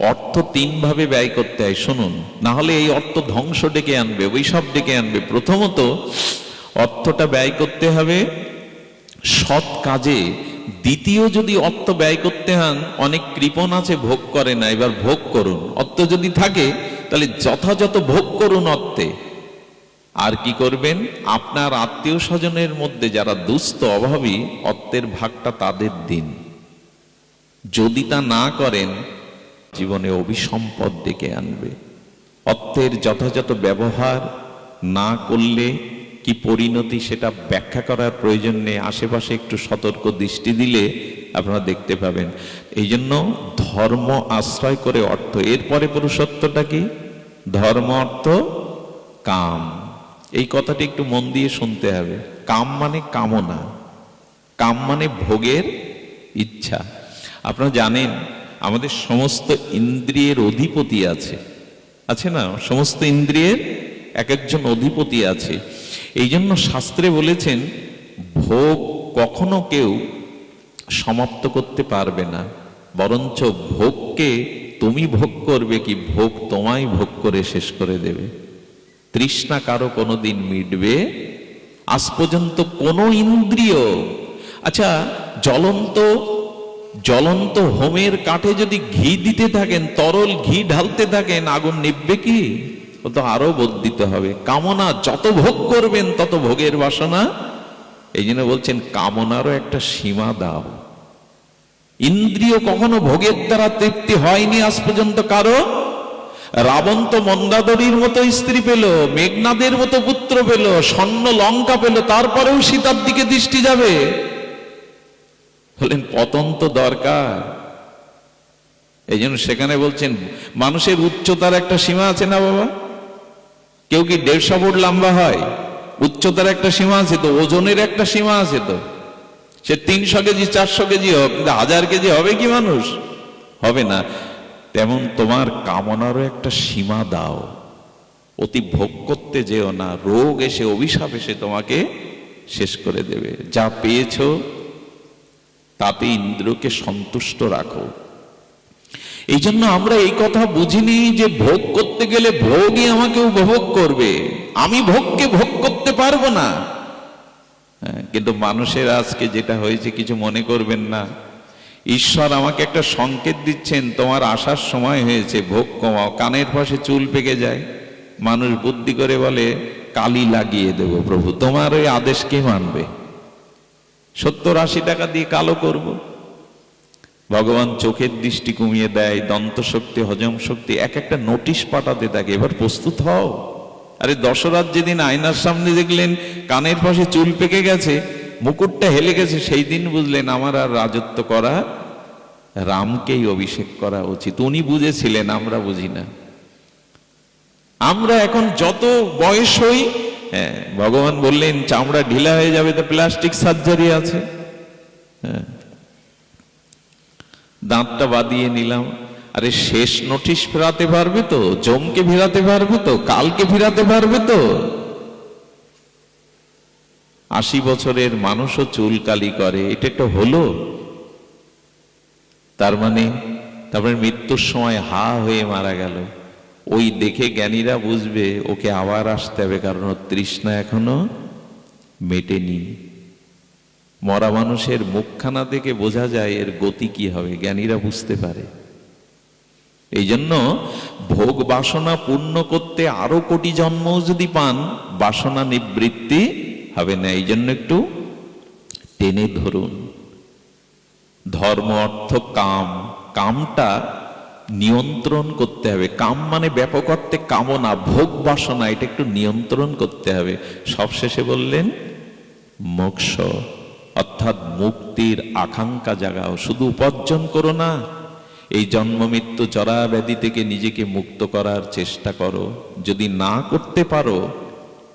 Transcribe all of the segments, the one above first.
অর্থ তিনভাবে ব্যয় করতে হয়। শুনুন না হলে এই অর্থ ধ্বংস ডেকে আনবে, ওইসব ডেকে আনবে। প্রথমত, অর্থটা ব্যয় করতে হবে সৎ কাজে। দ্বিতীয়, যদি অর্থ ব্যয় করতে হন, অনেক কৃপণ আছে, ভোগ করে না, এবার ভোগ করুন। অর্থ যদি থাকে, তাহলে যথাযথ ভোগ করুন অর্থে। আর কি করবেন? আপনার আত্মীয় স্বজনের মধ্যে যারা দুস্থ, অভাবী, অর্থের ভাগটা তাদের দিন। যদি তা না করেন জীবনে অভিসম্পদ ডেকে আনবে। অর্থের যথাযথ ব্যবহার না করলে কি পরিণতি সেটা ব্যাখ্যা করার প্রয়োজন নেই? আশেপাশে একটু সতর্ক দৃষ্টি দিলে আপনারা দেখতে পাবেন। এই জন্য ধর্ম আশ্রয় করে অর্থ। এরপরে পুরুষত্বটা কি? ধর্ম, অর্থ, কাম। এই কথাটি একটু মন দিয়ে শুনতে হবে। কাম মানে কামনা। কাম মানে ভোগের ইচ্ছা। আপনারা জানেন আমাদের সমস্ত ইন্দ্রিয়ের অধিপতি আছে। আছে না? সমস্ত ইন্দ্রিয়ের এক একজন অধিপতি আছে। এই জন্য শাস্ত্রে বলেছেন, ভোগ কখনো কেউ সমাপ্ত করতে পারবে না। বরঞ্চ ভোগকে তুমি ভোগ করবে কি ভোগ তোমায় ভোগ করে শেষ করে দেবে। তৃষ্ণা কারও কোনোদিন মিটবে। আজ পর্যন্ত কোনো ইন্দ্রিয় আচ্ছা জ্বলন্ত জ্বলন্ত হোমের কাঠে যদি ঘি দিতে থাকেন, তরল ঘি ঢালতে থাকেন, আগুন নিববে কি? ও তো আরও বর্ধিত হবে। কামনা যত ভোগ করবেন, তত ভোগের বাসনা। এই জন্য বলছেন, কামনারও একটা সীমা দাও। ইন্দ্রিয় কখনো ভোগের দ্বারা তৃপ্তি হয়নি আজ পর্যন্ত কারও। রাবণ তো মন্দাদরীর মতো স্ত্রী পেল, মেঘনাদের মতো পুত্র পেল, স্বর্ণ লঙ্কা পেল, তারপরেও সীতার দিকে দৃষ্টি যাবে। বলেন পতন তো দরকার। এই জন্য সেখানে বলছেন, মানুষের উচ্চতার একটা সীমা আছে না বাবা? কেউ কি দেড়শো ফুট লম্বা হয়? উচ্চতার একটা সীমা আছে তো, ওজনের একটা সীমা আছে তো। সে তিনশো কেজি, চারশো কেজি হোক, কিন্তু হাজার কেজি হবে কি মানুষ? হবে না। তেমন তোমার কামনারও একটা সীমা দাও। অতি ভোগ করতে যেও না, রোগ এসে, অভিশাপ এসে তোমাকে শেষ করে দেবে। যা পেয়েছ তাতে ইন্দ্রকে সন্তুষ্ট রাখো। এই জন্য আমরা এই কথা বুঝিনি যে ভোগ করতে গেলে ভোগই আমাকে উপভোগ করবে। আমি ভোগকে ভোগ করতে পারব না। হ্যাঁ, কিন্তু মানুষের আজকে যেটা হয়েছে কিছু মনে করবেন না। ঈশ্বর আমাকে একটা সংকেত দিচ্ছেন তোমার আসার সময় হয়েছে ভোগ কমাও। কানের পাশে চুল পেকে যায়। মানুষ বুদ্ধি করে বলে কালি লাগিয়ে দেব প্রভু তোমার ওই আদেশ কে মানবে? সত্তর আশি টাকা দিয়ে কালো করব। ভগবান চোখের দৃষ্টি কমিয়ে দেয় দন্ত শক্তি হজম শক্তি, এক একটা নোটিশ পাঠাতে থাকে। এবার প্রস্তুত হও। আরে দশরাত যেদিন আয়নার সামনে দেখলেন, কানের পাশে চুল পেকে গেছে, মুকুটটা হেলে গেছে, সেই দিন বুঝলেন আমার আর রাজত্ব করা, রামকেই অভিষেক করা উচিত। উনি বুঝেছিলেন, আমরা বুঝি না। আমরা এখন যত বয়স হই হ্যাঁ ভগবান বললেন, চামড়া ঢিলা হয়ে যাবে তো প্লাস্টিক সার্জারি আছে। হ্যাঁ দাঁতটা বাদিয়ে নিলাম। আরে শেষ নোটিশ ফেরাতে পারবে তো, জমকে ফেরাতে পারবে তো, কালকে ফেরাতে পারবে তো। আশি বছরের মানুষও চুলকালি করে, এটা একটা হলো। তার মানে তারপরে মৃত্যুর সময় হা হয়ে মারা গেল। ওই দেখে জ্ঞানীরা বুঝবে, ওকে আবার আসতে হবে, কারণ ওর তৃষ্ণা এখনও মেটেনি। মরা মানুষের মুখখানা দেখে বোঝা যায় এর গতি কি হবে, জ্ঞানীরা বুঝতে পারে। এই জন্য ভোগ বাসনা পূর্ণ করতে আরও কোটি জন্ম যদি পান, বাসনা নিবৃত্তি হবে না। এই জন্য একটু টেনে ধরুন। ধর্ম, অর্থ, কাম, কামটা নিয়ন্ত্রণ করতে হবে। কাম মানে ব্যাপক অর্থে কামনা, ভোগ বাসনা, এটা একটু নিয়ন্ত্রণ করতে হবে। সবশেষে বললেন, মোক্ষ, অর্থাৎ মুক্তির আকাঙ্ক্ষা জাগাও। শুধু উপার্জন করো না, এই জন্ম মৃত্যু জরা ব্যাধি থেকে নিজেকে মুক্ত করার চেষ্টা করো। যদি না করতে পারো,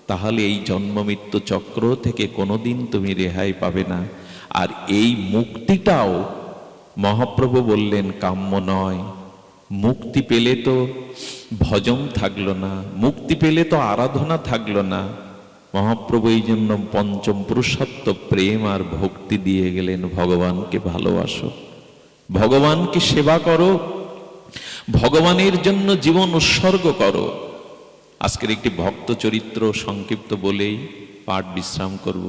তাহলে এই জন্ম মৃত্যু চক্র থেকে কোনোদিন তুমি রেহাই পাবে না। আর এই মুক্তিটাও মহাপ্রভু বললেন, কাম্য নয়। মুক্তি পেলে তো ভজন থাকল না, মুক্তি পেলে তো আরাধনা থাকল না। মহাপ্রভু এই জন্য পঞ্চম পুরুষত্ব প্রেম আর ভক্তি দিয়ে গেলেন, ভগবানকে ভালোবাসো। ভগবানকে সেবা করো, ভগবানের জন্য জীবন উৎসর্গ করো। আজকের একটি ভক্ত চরিত্র সংক্ষিপ্ত বলেই পাঠ বিশ্রাম করব।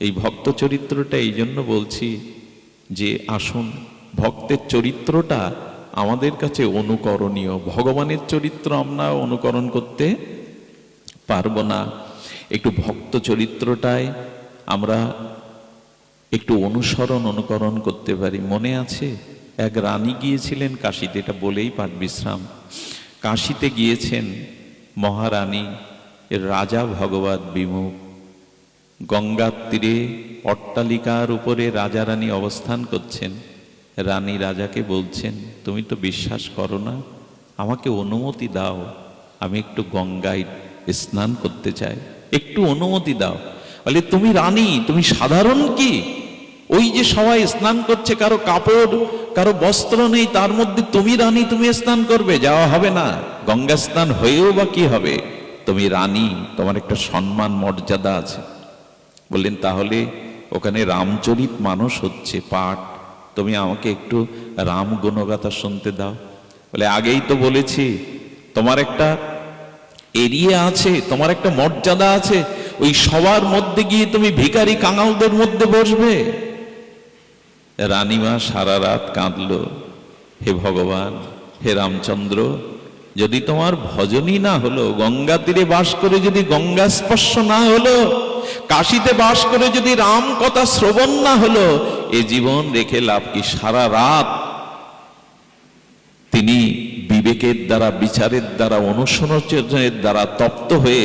এই ভক্ত চরিত্রটা এই জন্য বলছি যে, আসুন, ভক্তের চরিত্রটা আমাদের কাছে অনুকরণীয়। ভগবানের চরিত্র আমরা অনুকরণ করতে পারব না। একটু ভক্ত চরিত্রটায় আমরা একটু অনুসরণ, অনুকরণ করতে পারি। মনে আছে? এক রানী গিয়েছিলেন কাশিতে, এটা বলেই পাঠ বিশ্রাম। কাশিতে গিয়েছেন মহারানী রাজা ভগবত বিমুখ। গঙ্গার তীরে অট্টালিকার উপরে রাজা রানী অবস্থান করছেন। রানী রাজাকে বলছেন, তুমি তো বিশ্বাস করো না, আমাকে অনুমতি দাও, আমি একটু গঙ্গায় স্নান করতে চাই। একটু অনুমতি দাও? বলে, তুমি রানী, তুমি সাধারণ কি? ওই যে সবাই স্নান করছে, কারও কাপড়, কারও বস্ত্র নেই, তার মধ্যে তুমি রানী, তুমি স্নান করবে, যাওয়া হবে না। গঙ্গা স্নান হয়েও বা কি হবে? তুমি রানী, তোমার একটা সম্মান, মর্যাদা আছে। বললেন, তাহলে ওখানে রামচরিত মানুষ হচ্ছে পাঠ তুমি আমাকে একটু রাম গুণগাথা শুনতে দাও। বলে, আগেই তো বলেছি, তোমার একটা এরিয়া আছে, তোমার একটা মর্যাদা আছে, ওই সবার মধ্যে গিয়ে তুমি ভিখারি কাঙালদের মধ্যে বসবে। রানীমা সারা রাত কাঁদলো, হে ভগবান, হে রামচন্দ্র, যদি তোমার ভজনই না হলো, গঙ্গা তীরে বাস করে যদি গঙ্গা স্পর্শ না হলো কাশিতে বাস করে যদি রাম কথা শ্রবণ না হলো, এ জীবন রেখে লাভ কি সারা রাত? তিনি বিবেকের দ্বারা, বিচারের দ্বারা, অনুসরণের দ্বারা তপ্ত হয়ে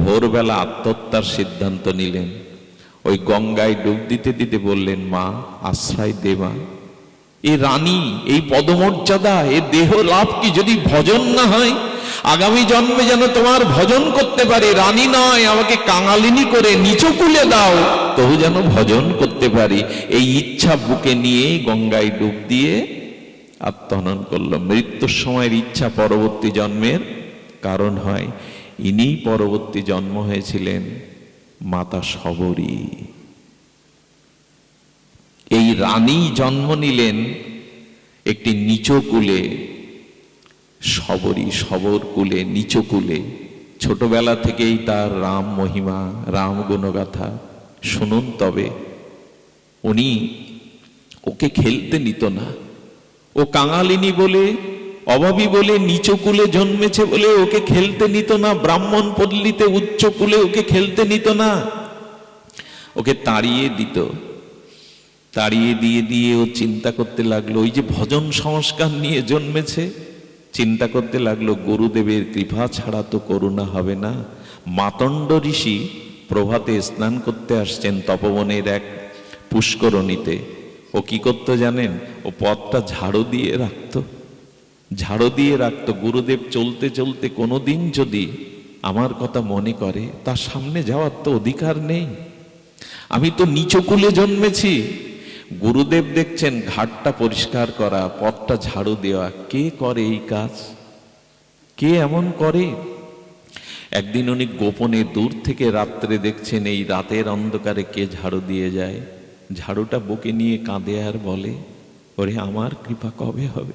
ভোরবেলা আত্মহত্যার সিদ্ধান্ত নিলেন। ওই গঙ্গায় ডুব দিতে দিতে বললেন, মা, আশ্রয় দেবা এ রানী, এই পদমর্যাদা, এ দেহ লাভ কি যদি ভজন না হয়? আগামী জন্মে যেন তোমার ভজন করতে পারে। রানী নয়, আমাকে কাঙালিনী করে নিচু কুলে দাও। তবু যেন ভজন করতে পারি। এই ইচ্ছা বুকে নিয়ে গঙ্গায় ডুব দিয়ে আত্মহনন করল মৃত্যুর সময়ের ইচ্ছা পরবর্তী জন্মের কারণ হয়। ইনি পরবর্তী জন্ম হয়েছিলেন মাতা সবরী এই রানী জন্ম নিলেন একটি নিচ কুলে সবরী সবর কুলে, নিচ কুলে। ছোটবেলা থেকেই তার রাম মহিমা, রাম গুণগাথা। শুনুন তবে, উনি ওকে খেলতে নিত না। ও কাঙালিনী বলে, অভাবী বলে, নিচ কুলে জন্মেছে বলে ওকে খেলতে নিত না। ব্রাহ্মণ পল্লীতে উচ্চ কুলে ওকে খেলতে নিত না। ওকে তাড়িয়ে দিত। তাড়িয়ে দিয়ে দিয়ে ও চিন্তা করতে লাগল, ওই যে ভজন সংস্কার নিয়ে জন্মেছে চিন্তা করতে লাগল, গুরুদেবের কৃপা ছাড়া তো করুণা হবে না। মাতণ্ড ঋষি প্রভাতে স্নান করতে আসছেন তপবনের এক পুষ্করণীতে। ও কি করতো জানেন? ও পথটা ঝাড়ু দিয়ে রাখতো। ঝাড়ু দিয়ে রাখতো, গুরুদেব, চলতে চলতে কোনোদিন যদি আমার কথা মনে করে, তার সামনে যাওয়ার তো অধিকার নেই। আমি তো নিচকুলে জন্মেছি গুরুদেব দেখছেন ঘাটটা পরিষ্কার করা, পথটা ঝাড়ু দেওয়া। কে করে এই কাজ? কে এমন করে? একদিন উনি গোপনে দূর থেকে রাত্রে দেখছেন এই রাতের অন্ধকারে কে ঝাড়ু দিয়ে যায়। ঝাড়ুটা বুকে নিয়ে কাঁদে আর বলে, ওরে, আমার কৃপা কবে হবে?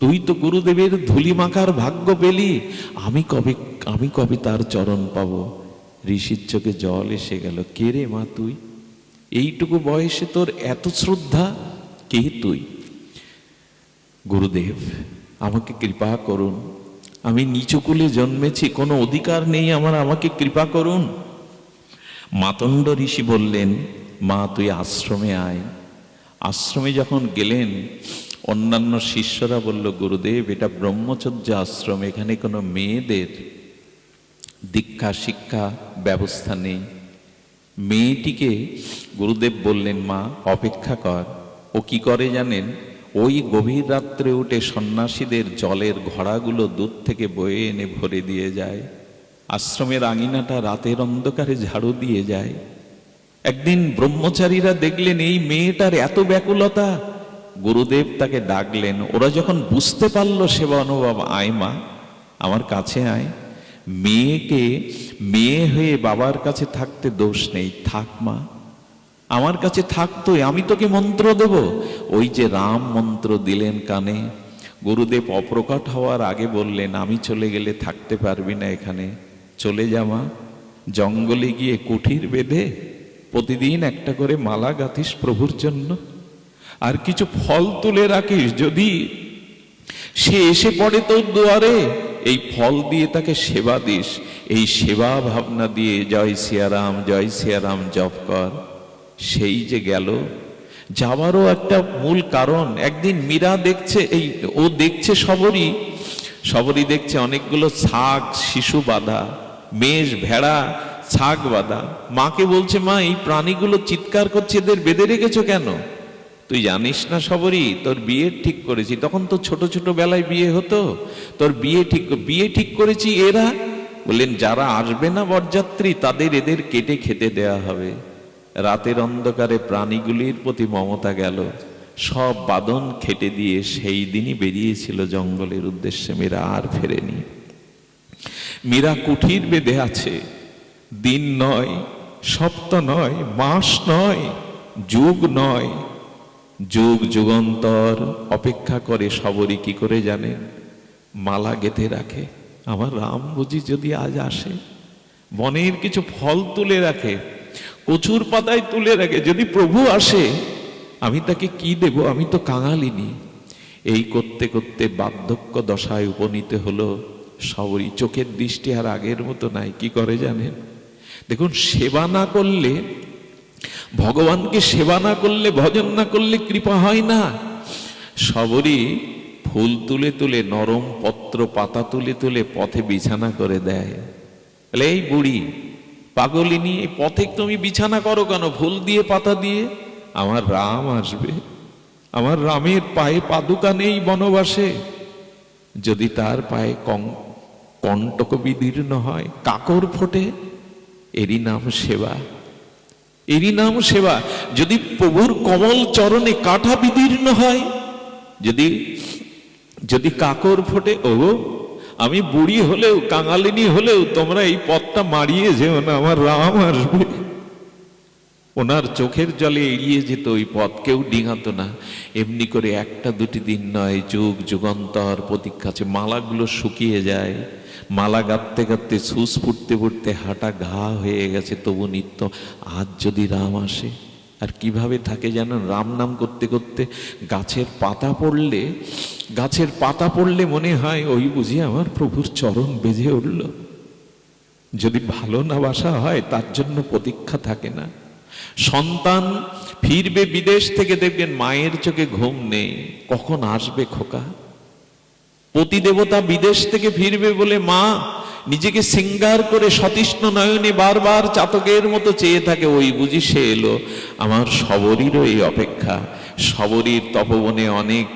তুই তো গুরুদেবের ধুলি মাখার ভাগ্য পেলি। আমি কবে আমি কবে তার চরণ পাবো? ঋষির চোখে জল এসে গেল, কে রে মা তুই? এইটুকু বয়সে তোর এত শ্রদ্ধা? কে তুই? গুরুদেব, আমাকে কৃপা করুন। আমি নিচুকুলে জন্মেছি, কোনো অধিকার নেই আমার, আমাকে কৃপা করুন। মাতণ্ড ঋষি বললেন, মা, তুই আশ্রমে আয়। আশ্রমে যখন গেলেন, অন্যান্য শিষ্যরা বলল, গুরুদেব, এটা ব্রহ্মচর্য আশ্রম, এখানে কোনো মেয়েদের দীক্ষা, শিক্ষা ব্যবস্থা নেই। মেয়েটিকে গুরুদেব বললেন, মা, অপেক্ষা কর। ও কি করে জানেন? ওই গভীর রাত্রে উঠে সন্ন্যাসীদের জলের ঘোড়াগুলো দূর থেকে বয়ে এনে ভরে দিয়ে যায়। আশ্রমের আঙিনাটা রাতের অন্ধকারে ঝাড়ু দিয়ে যায়। একদিন ব্রহ্মচারীরা দেখলেন, এই মেয়েটার এত ব্যাকুলতা! গুরুদেব তাকে ডাকলেন, ওরা যখন বুঝতে পারল, সেবা অনুভব, আয় মা, আমার কাছে আয়। মেয়েকে মেয়ে হয়ে বাবার কাছে থাকতে দোষ নেই। থাক মা। আমার কাছে থাকতো আমি তোকে মন্ত্র দেব। ওই যে রাম মন্ত্র দিলেন কানে, গুরুদেব অপ্রকট হওয়ার আগে বললেন, আমি চলে গেলে থাকতে পারবি না এখানে। চলে যাওয়া জঙ্গলে গিয়ে কুঠির বেঁধে প্রতিদিন একটা করে মালা গাঁথিস প্রভুর জন্য। আর কিছু ফল তুলে রাখিস যদি সে এসে পড়ে তোর দুয়ারে। এই ফল দিয়ে তাকে সেবা দিস। এই সেবা ভাবনা দিয়ে জয় সিয়ারাম জয় সিয়ারাম জপ কর। সেই যে গেল, যাওয়ারও একটা মূল কারণ। একদিন মীরা দেখছে, এই ও দেখছে সবরই সবরই দেখছে অনেকগুলো ছাগ শিশু বাঁধা, মেষ, ভেড়া ছাগ বাঁধা। মাকে বলছে, মা, এই প্রাণীগুলো চিৎকার করছে, এদের বেঁধে রেখেছো কেন? তুই জানিস না সবরই তোর বিয়ে ঠিক করেছি। তখন তো ছোট ছোট বেলায় বিয়ে হতো। তোর বিয়ে ঠিক বিয়ে ঠিক করেছি এরা? বললেন, যারা আসবে না বরযাত্রী, তাদের এদের কেটে খেতে দেয়া হবে। রাতের অন্ধকারে প্রাণীগুলির প্রতি মমতা গেল। সব বাদন খেটে দিয়ে সেই দিনই বেরিয়েছিল জঙ্গলের উদ্দেশ্যে। মেয়েরা আর ফেরেনি। মীরা কুঠির বেঁধে আছে। দিন নয়, সপ্তাহ নয়, মাস নয়, যুগ নয়। যুগ যুগান্তর অপেক্ষা করে সবরই কি করে জানেন মালা গেঁথে রাখে। আমার রাম বুঝি যদি আজ আসে? বনের কিছু ফল তুলে রাখে, কচুর পাতায় তুলে রাখে, যদি প্রভু আসে, আমি তাকে কি দেব? আমি তো কাঙালিনি। এই করতে করতে বার্ধক্য দশায় উপনীত হলো সবরই চোখের দৃষ্টি আর আগের মতো নাই, কি করে জানেন? দেখুন, সেবা না করলে ভগবানকে সেবা না করলে, ভজন না করলে কৃপা হয় না। সবরই ফুল তুলে তুলে, নরম পত্র, পাতা তুলে তুলে পথে বিছানা করে দেয়। বলে, এই বুড়ি পাগলিনী এই পথে তুমি বিছানা করো কেন? ফুল দিয়ে, পাতা দিয়ে? আমার রাম আসবে। আমার রামের পায়ে পাদুকা নেই বনবাসে। যদি তার পায়ে কণ্টক বিদীর্ণ হয়, কাকর ফোটে, এরই নাম সেবা। এরই নাম সেবা। যদি প্রভুর কমল চরণে কাঠা বিদীর্ণ হয়, যদি যদি কাকর ফোটে ও আমি বুড়ি হলেও, কাঙালিনী হলেও তোমরা এই পথটা মারিয়ে যেও না, আমার রাম আসবে। ওনার চোখের জলে এড়িয়ে যেত ওই পথ, কেউ ডিঙাতো না। এমনি করে একটা দুটি দিন নয়, যুগ যুগান্তর প্রতীক্ষা আছে। মালাগুলো শুকিয়ে যায়, মালা গাঁথতে গাঁথতে সুস ফুটতে ফুটতে হাঁটা ঘা হয়ে গেছে। তবু নিত্য আজ যদি রাম আসে, আর কীভাবে থাকে যেন রাম নাম করতে করতে গাছের পাতা পড়লে, গাছের পাতা পড়লে মনে হয়, ওই বুঝি আমার প্রভুর চরণ বেজে উঠল। যদি ভালো না বাসা হয়, তার জন্য প্রতীক্ষা থাকে না। সন্তান ফিরবে বিদেশ থেকে দেখবেন মায়ের চোখে ঘুম নেই। কখন আসবে খোকা? পতিদেবতা বিদেশ থেকে ফিরবে বলে মা নিজেকে সিঙ্গার করে সতীষ্ণ নয়নে বারবার চাতকের মতো চেয়ে থাকে। ওই বুঝি সে এলো। আমার সবরীরও এই অপেক্ষা। সবরীর তপবনে অনেক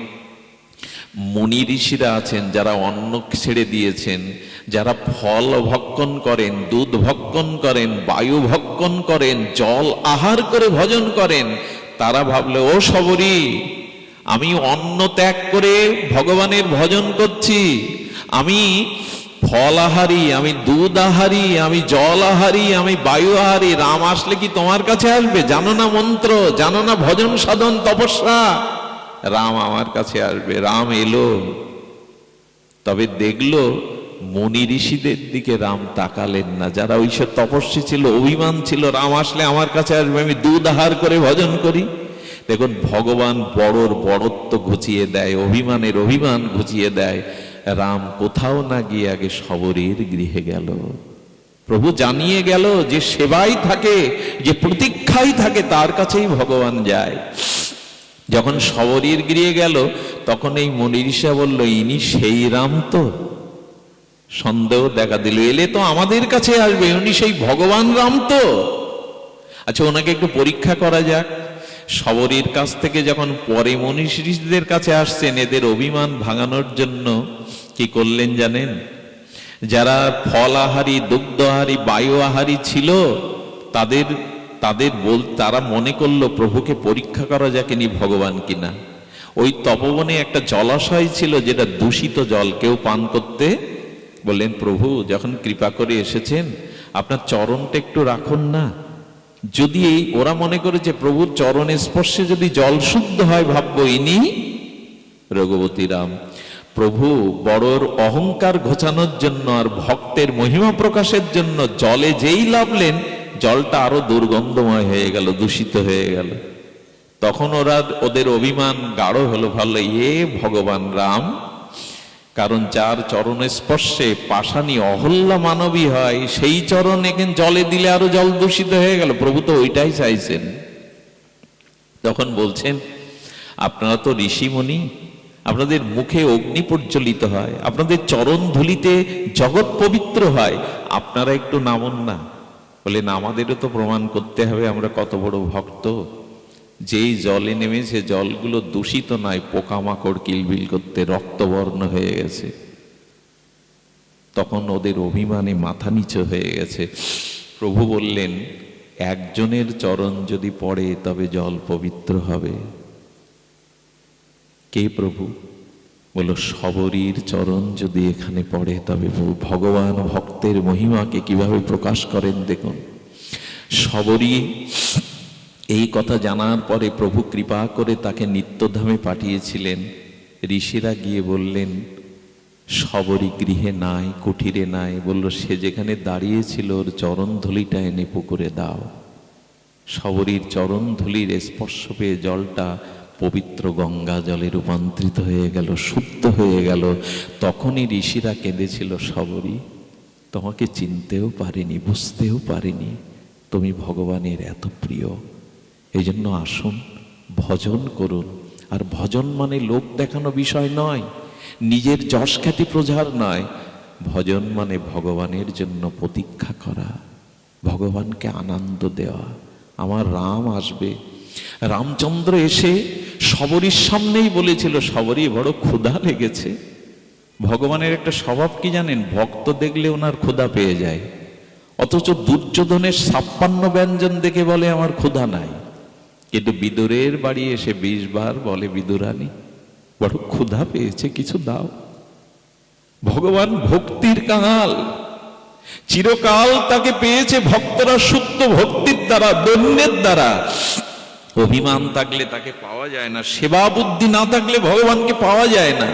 মুনি ঋষিরা আছেন, যারা অন্ন ছেড়ে দিয়েছেন, যারা ফল ভক্ষণ করেন, দুধ ভক্ষণ করেন, বায়ু ভক্ষণ করেন, জল আহার করে ভজন করেন, তারা ভাবলে, ও সবরী আমি অন্ন ত্যাগ করে ভগবানের ভজন করছি। আমি ফল আহারি, আমি দুধ আহারি, আমি জল আহারি, আমি বায়ু আহারি, রাম আসলে কি তোমার কাছে আসবে? জানো না মন্ত্র, জানো না ভজন সাধন তপস্যা? রাম আমার কাছে আসবে। রাম এলো, তবে দেখল মনি ঋষিদের দিকে রাম তাকালেন না। যারা ওইসব তপস্বী ছিল, অভিমান ছিল, রাম আসলে আমার কাছে আসবে, আমি দুধ আহার করে ভজন করি। দেখুন, ভগবান বড়র বড়ত্ব ঘুচিয়ে দেয়, অভিমানের অভিমান ঘুচিয়ে দেয়। রাম কোথাও না গিয়ে আগে সবরের গৃহে গেল। প্রভু জানিয়ে গেল যে সেবাই থাকে, যে প্রতীক্ষাই থাকে, তার কাছেই ভগবান যায়। যখন শবরীর গৃহে গেল, তখন এই মনিরিষা বলল, ইনি সেই রাম তো? সন্দেহ দেখা দিল, এলে তো আমাদের কাছে আসবে, উনি সেই ভগবান রাম তো? আচ্ছা ওনাকে একটু পরীক্ষা করা যাক। শবরীর কাছ থেকে যখন পরে মনীষীদের কাছে আসছেন, এদের অভিমান ভাঙানোর জন্য কি করলেন জানেন? যারা ফল আহারি দুগ্ধ আহারি বায়ু আহারি ছিল, তাদের তাদের বল, তারা মনে করল প্রভুকে পরীক্ষা করা যাক ইনি ভগবান কিনা। ওই তপবনে একটা জলাশয় ছিল যেটা দূষিত জল। কেউ পান করতে বললেন, প্রভু, যখন কৃপা করে এসেছেন, আপনার চরণটা একটু রাখুন না। যদি এই, ওরা মনে করে যে প্রভুর চরণের স্পর্শে যদি জল শুদ্ধ হয়, ভাববো ইনি রঘুবতী রাম। প্রভু, বড়র অহংকার ঘোচানোর জন্য আর ভক্তের মহিমা প্রকাশের জন্য জলে যেই লাভলেন জলটা আরও দুর্গন্ধময় হয়ে গেল, দূষিত হয়ে গেল। তখন ওরা ওদের অভিমান গাঢ় হলো ভালো এ ভগবান রাম, কারণ যার চরণ স্পর্শে পাশানি অহল্যা মানবী হয়, সেই চরণ এখানে জলে দিলে আরও জল দূষিত হয়ে গেল? প্রভু তো ওইটাই চাইছেন। তখন বলছেন, আপনারা তো ঋষিমণি আপনাদের মুখে অগ্নি প্রজ্বলিত হয়, আপনাদের চরণ ধুলিতে জগৎ পবিত্র হয়, আপনারা একটু নামন না। বলেন, আমাদেরও তো প্রমাণ করতে হবে, আমরা কত বড় ভক্ত। যেই জলে নেমেছে জলগুলো দূষিত নয়, পোকামাকড়, কিলবিল করতে রক্তবর্ণ হয়ে গেছে। তখন ওদের অভিমানে মাথা নিচু হয়ে গেছে। প্রভু বললেন, একজনের চরণ যদি পড়ে, তবে জল পবিত্র হবে। কে প্রভু? বলো সবরীর চরণ যদি এখানে পড়ে, তবে ভগবান ভক্তের মহিমাকে কীভাবে প্রকাশ করেন দেখুন। সবরী এই কথা জানার পরে প্রভু কৃপা করে তাকে নিত্যধামে পাঠিয়েছিলেন। ঋষিরা গিয়ে বললেন সবরই গৃহে নাই, কুঠিরে নাই। বলল, সে যেখানে দাঁড়িয়েছিল, ওর চরণ ধুলিটা এনে পুকুরে দাও। সবরীর চরণ ধুলির স্পর্শ পেয়ে জলটা পবিত্র গঙ্গা জলে রূপান্তরিত হয়ে গেল, শুদ্ধ হয়ে গেল। তখনই ঋষিরা কেঁদেছিল সবরী তোমাকে চিনতেও পারিনি, বুঝতেও পারিনি, তুমি ভগবানের এত প্রিয়। এই জন্য আসুন, ভজন করুন। আর ভজন মানে লোক দেখানো বিষয় নয়, নিজের যশ খ্যাতি প্রচার নয়। ভজন মানে ভগবানের জন্য প্রতীক্ষা করা, ভগবানকে আনন্দ দেওয়া। আমার রাম আসবে রামচন্দ্র এসে সবরীর সামনেই বলেছিল সবরই বড় ক্ষুধা লেগেছে। ভগবানের একটা স্বভাব কি জানেন? ভক্ত দেখলে ওনার ক্ষুধা পেয়ে যায়। অথচ দুর্যোধনের ছাপ্পান্ন ব্যঞ্জন দেখে বলে, আমার ক্ষুধা নাই। কিন্তু বিদুরের বাড়ি এসে বিশ বার বলে, বিদুরানি, বড় ক্ষুধা পেয়েছে, কিছু দাও। ভগবান ভক্তির কাঙাল। চিরকাল তাকে পেয়েছে ভক্তরা শুদ্ধ ভক্তির দ্বারা, দৈন্যের দ্বারা। অভিমান থাকলে তাকে পাওয়া যায় না সেবা বুদ্ধি না থাকলে ভগবানকে পাওয়া যায় না।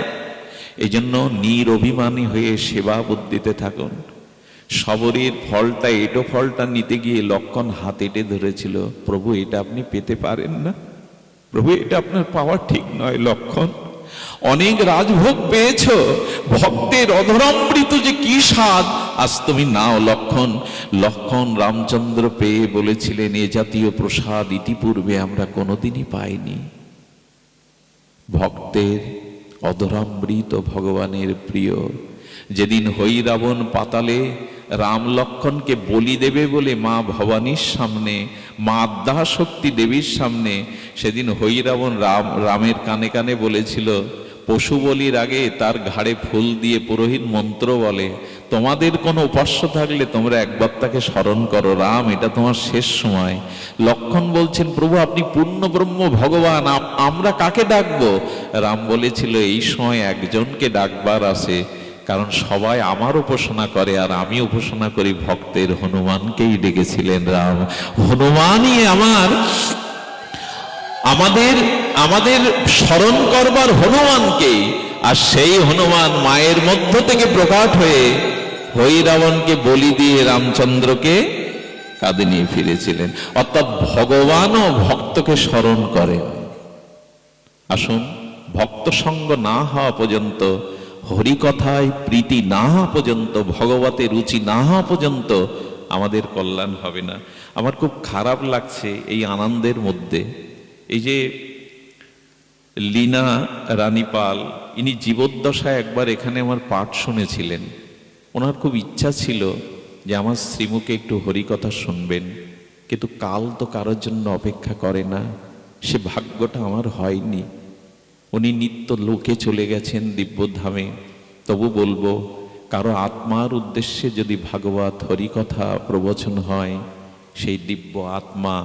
এই জন্য নিরভিমানী হয়ে সেবা বুদ্ধিতে থাকুন। সবরের ফলটা, এটো ফলটা নিতে গিয়ে লক্ষণ হাত এটে ধরেছিল, প্রভু, এটা আপনি পেতে পারেন না? প্রভু, এটা আপনার পাওয়া ঠিক নয় লক্ষণ। অনেক রাজভোগ পেয়েছ। ভক্তের অধরামৃত যে কি স্বাদ, আজ তুমি নাও লক্ষণ। লক্ষণ রামচন্দ্র পেয়ে বলেছিলেন, এ জাতীয় প্রসাদ ইতিপূর্বে আমরা কোনোদিনই পাইনি। ভক্তের অধরামৃত ভগবানের প্রিয়, যেদিন হই রাবণ পাতালে রাম লক্ষণকে বলি দেবে বলে মা ভবানীর সামনে, মা আদ্যাশক্তি দেবীর সামনে, সেদিন হই রাবণ রাম, রামের কানে কানে বলেছিল পশু বলির আগে তার ঘাড়ে ফুল দিয়ে পুরোহিত মন্ত্র বলে, তোমাদের কোনো উপাস্য থাকলে তোমরা একবার তাকে স্মরণ করো, রাম, এটা তোমার শেষ সময়। লক্ষণ বলছেন, প্রভু, আপনি পূর্ণ ব্রহ্ম ভগবান আমরা কাকে ডাকবো? রাম বলেছিল, এই সময় একজনকে ডাকবার আছে, কারণ সবাই আমার উপাসনা করে আর আমি উপাসনা করি ভক্তের হনুমানকেই ডেকেছিলেন রাম। হনুমানই আমার আমাদের আমাদের স্মরণ করবার হনুমানকে আর সেই হনুমান মায়ের মধ্য থেকে প্রকাট হয়ে হই রাবণকে বলি দিয়ে রামচন্দ্রকে কাঁধে নিয়ে ফিরেছিলেন। অর্থাৎ ভগবানও ভক্তকে স্মরণ করেন। আসুন, ভক্ত সঙ্গ না হওয়া পর্যন্ত, হরিকথায় প্রীতি না হওয়া পর্যন্ত, ভগবতে রুচি না হওয়া পর্যন্ত আমাদের কল্যাণ হবে না। আমার খুব খারাপ লাগছে এই আনন্দের মধ্যে। এই যে লীনা, রানীপাল, ইনি জীবদ্দশায় একবার এখানে আমার পাঠ শুনেছিলেন। ওনার খুব ইচ্ছা ছিল যে আমার শ্রীমুখে একটু হরিকথা শুনবেন, কিন্তু কাল তো কারোর জন্য অপেক্ষা করে না, সে ভাগ্যটা আমার হয়নি। উনি নিত্য লোকে চলে গেছেন দিব্যধামে। তবু বলব, কারও আত্মার উদ্দেশ্যে যদি ভাগবত হরিকথা প্রবচন হয়, সেই দিব্য আত্মা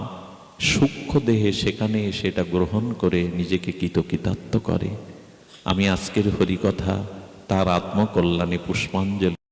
সূক্ষ্ম দেহে সেখানে সেটা গ্রহণ করে নিজেকে কৃতকৃতার্থ করে। আমি আজকের হরিকথা, তার আত্মকল্যাণে পুষ্পাঞ্জলি।